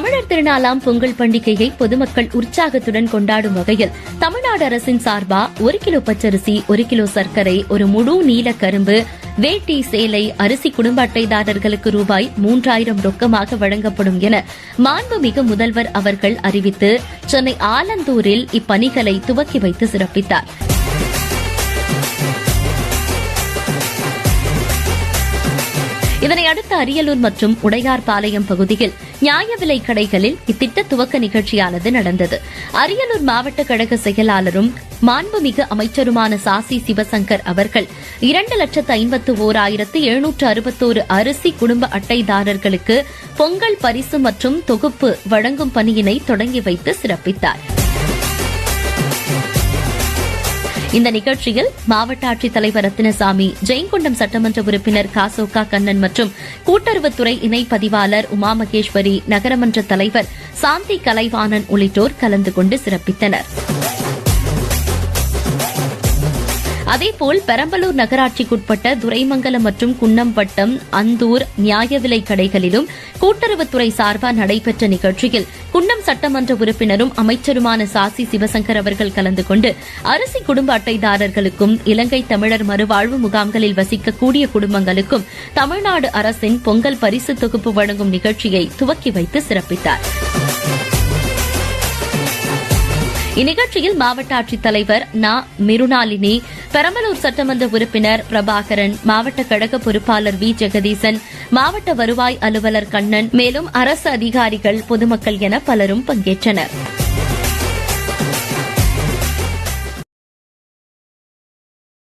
தமிழர் திருநாளாம் பொங்கல் பண்டிகையை பொதுமக்கள் உற்சாகத்துடன் கொண்டாடும் வகையில் தமிழ்நாடு அரசின் சார்பா ஒரு கிலோ பச்சரிசி ஒரு கிலோ சர்க்கரை ஒரு முழு நீல கரும்பு வேட்டி சேலை அரிசி குடும்ப அட்டைதாரர்களுக்கு ரூபாய் மூன்றாயிரம் ரொக்கமாக வழங்கப்படும் என மாண்புமிகு முதல்வர் அவர்கள் அறிவித்து சென்னை ஆலந்தூரில் இப்பணிகளை துவக்கி வைத்து சிறப்பித்தார். இதனை அடுத்து அரியலூர் மற்றும் உடையார்பாளையம் பகுதியில் நியாய விலை கடைகளில் இத்திட்ட துவக்க நிகழ்ச்சியானது நடந்தது. அரியலூர் மாவட்ட கழக செயலாளரும் மாண்புமிகு அமைச்சருமான சாசி சிவசங்கர் அவர்கள் இரண்டு லட்சத்து ஐம்பத்து ஓர் ஆயிரத்து எழுநூற்று அறுபத்தோரு அரிசி குடும்ப அட்டைதாரர்களுக்கு பொங்கல் பரிசு மற்றும் தொகுப்பு வழங்கும் பணியினை தொடங்கி வைத்து சிறப்பித்தார். இந்த நிகழ்ச்சியில் மாவட்ட ஆட்சித்தலைவர் ரத்தினசாமி ஜெயங்கொண்டம் சட்டமன்ற உறுப்பினர் காசோகா கண்ணன் மற்றும் கூட்டுறவுத்துறை இணை பதிவாளர் உமா மகேஸ்வரி நகரமன்ற தலைவர் சாந்தி கலைவாணன் உள்ளிட்டோர் கலந்து கொண்டு சிறப்பித்தனர். அதேபோல் பெரம்பலூர் நகராட்சிக்குட்பட்ட துரைமங்கலம் மற்றும் குன்னம்பட்டம் அந்தூர் நியாய விலை கடைகளிலும் கூட்டுறவுத்துறை சார்பாக நடைபெற்ற நிகழ்ச்சியில் குன்னம் சட்டமன்ற உறுப்பினரும் அமைச்சருமான சாசி சிவசங்கர் அவர்கள் கலந்து கொண்டு அரிசி குடும்ப அட்டைதாரர்களுக்கும் இலங்கை தமிழர் மறுவாழ்வு முகாம்களில் வசிக்கக்கூடிய குடும்பங்களுக்கும் தமிழ்நாடு அரசின் பொங்கல் பரிசு தொகுப்பு வழங்கும் நிகழ்ச்சியை துவக்கி வைத்து சிறப்பித்தார். இந்நிகழ்ச்சியில் மாவட்ட ஆட்சித்தலைவர் நா. மிருணாலினி பெரம்பலூர் சட்டமன்ற உறுப்பினர் பிரபாகரன் மாவட்ட கழக பொறுப்பாளர் வி. ஜெகதீசன் மாவட்ட வருவாய் அலுவலர் கண்ணன் மேலும் அரசு அதிகாரிகள் பொதுமக்கள் என பலரும் பங்கேற்றனர்.